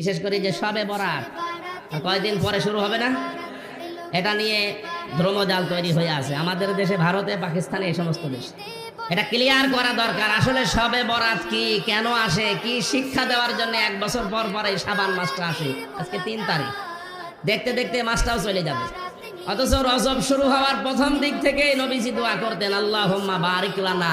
বিশেষ করে যে সবে বরাত কয়দিন পরে শুরু হবে না? এটা নিয়ে দ্রমজাল তৈরি হয়ে আছে। আমাদের দেশে, ভারতে, পাকিস্তানে এই সমস্ত দেশ। এটা ক্লিয়ার করা দরকার। আসলে সবে বরাত কি, কেন আসে, কি শিক্ষা দেওয়ার জন্য এক বছর পর পর এই সাবান মাসটা আসে? আজকে তিন তারিখ। দেখতে দেখতে মাসটাও চলে যাবে। অথচ রজব শুরু হওয়ার প্রথম দিক থেকেই নবীজি দোয়া করতেন আল্লাহ বারিক লানা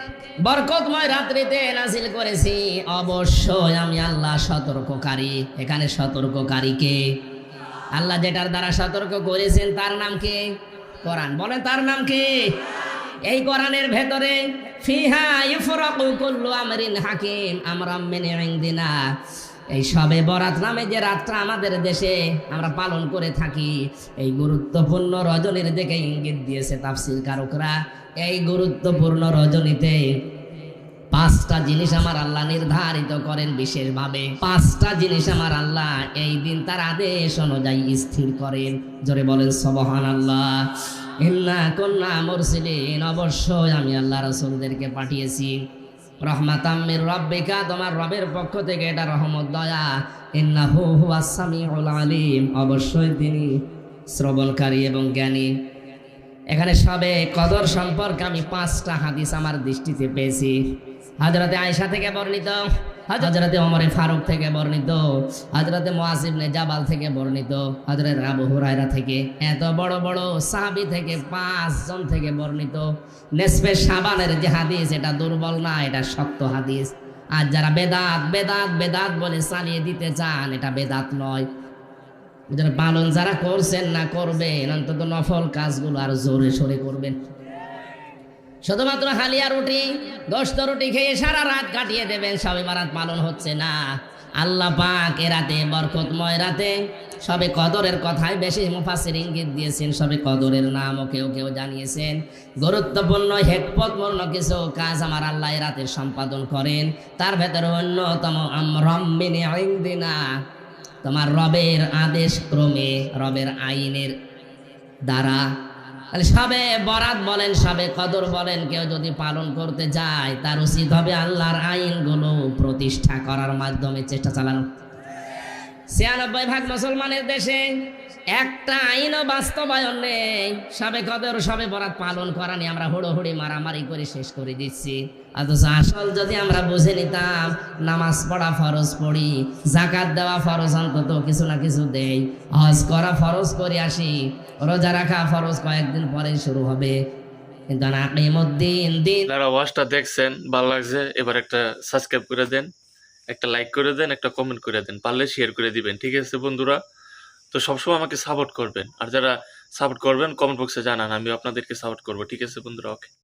বরকতময় রাত্রিতে নাজিল করেছি। অবশ্যই আমি আল্লাহ সতর্ককারী। এখানে সতর্ককারীকে আল্লাহ যেটার দ্বারা সতর্ক করেছেন, তার নাম কি? কোরআন। বলেন, তার নাম কি? এই কোরআনের ভেতরে, ফিহা ইফরাকু কুল্লু আমরিন হাকিম, আমরাম মিন ইনদিনা। এই সবে বরাত নামে যে রাতটা আমাদের দেশে আমরা পালন করে থাকি, এই গুরুত্বপূর্ণ রজনীর দিকে ইঙ্গিত দিয়েছে তাফসিল কারকরা। এই গুরুত্বপূর্ণ রজনীতে পাঁচটা জিনিস আমার আল্লাহ নির্ধারিত করেন বিশেষভাবে। পাঁচটা জিনিস আমার আল্লাহ এই দিন তার আদেশ অনুযায়ী স্থির করেন। জোরে বলেন সবহান আল্লাহ ইন্না কন্যা মুরসিলিন, অবশ্যই আমি আল্লাহ রসুলদেরকে পাঠিয়েছি। রহমাতাম্মির রব্বিকা, তোমার রবের পক্ষ থেকে এটা রহমত, দয়া। ইন্না হু হু আসামিউল আলিম, অবশ্যই তিনি শ্রবণকারী এবং জ্ঞানী। এখানে সবে কদর সম্পর্কে আমি পাঁচটা হাদিস আমার দৃষ্টিতে পেয়েছি। হজরতে আয়সা থেকে বর্ণিত হজরতে ওমরে ফারুক থেকে বর্ণিত হজরতে মোয়াসিবনে জাবাল থেকে বর্ণিত হজরত আবু হুরায়রা থেকে, এত বড় বড় সাহাবি থেকে পাঁচজন থেকে বর্ণিত। নেসবে সাবানের যে হাদিস, এটা দুর্বল না, এটা শক্ত হাদিস। আর যারা বেদাত বেদাত বেদাত বলে চালিয়ে দিতে চান, এটা বেদাত নয়। পালন যারা করছেন না, করবেন, অন্তত নফল কাজগুলো আর জোরে সোরে করবেন। শুধুমাত্র হালিয়া রুটি দোস্ত রুটি খেয়ে সারা রাত কাটিয়ে দেবেন, সবে বারাত পালন হচ্ছে না। আল্লাহ পাক এ রাতে, বরকতময় রাতে সবে কদরের কথাই বেশি মুফাসির ইঙ্গিত দিয়েছেন, সবে কদরের নামও কেউ কেউ জানিয়েছেন। গুরুত্বপূর্ণ হেকপতপূর্ণ কিছু কাজ আমার আল্লাহ এ রাতে সম্পাদন করেন। তার ভেতরে অন্যতম রম্মিনী দিনা তোমার রবের আদেশ ক্রমে, রবের আইনের দ্বারা সবে বরাত বলেন, সবে কদর বলেন, কেউ যদি পালন করতে যায়, তার উচিত হবে আল্লাহর আইনগুলো প্রতিষ্ঠা করার মাধ্যমে চেষ্টা চালানো। ছিয়ানব্বই ভাগ মুসলমানের দেশে একটা আইনও বাস্তবায়ন নেই। সবে কদর, সবে বরাত পালন করা নিয়ে আমরা হুড়োহুড়ি, মারামারি করে শেষ করে দিচ্ছি। অথচ আসল যদি আমরা বুঝে নিতাম, নামাজ পড়া ফরজ পড়ি জাকাত দেওয়া ফরজ অন্তত কিছু না কিছু দেই। হজ করা ফরজ করে আসি, রোজা রাখা ফরজ কয়েকদিন পরে শুরু হবে। কিন্তু নাকিমুদ্দিন, দিন যারা ওয়াজটা দেখছেন, ভালো লাগছে, এবার একটা সাবস্ক্রাইব করে দেন, একটা লাইক করে দেন, একটা কমেন্ট করে দেন, পারলে শেয়ার করে দিবেন, ঠিক আছে বন্ধুরা? তো সবসময় আমাকে সাপোর্ট করবেন। আর যারা সাপোর্ট করবেন কমেন্ট বক্সে জানান আমি আপনাদেরকে সাপোর্ট করব। ঠিক আছে বন্ধুরা ওকে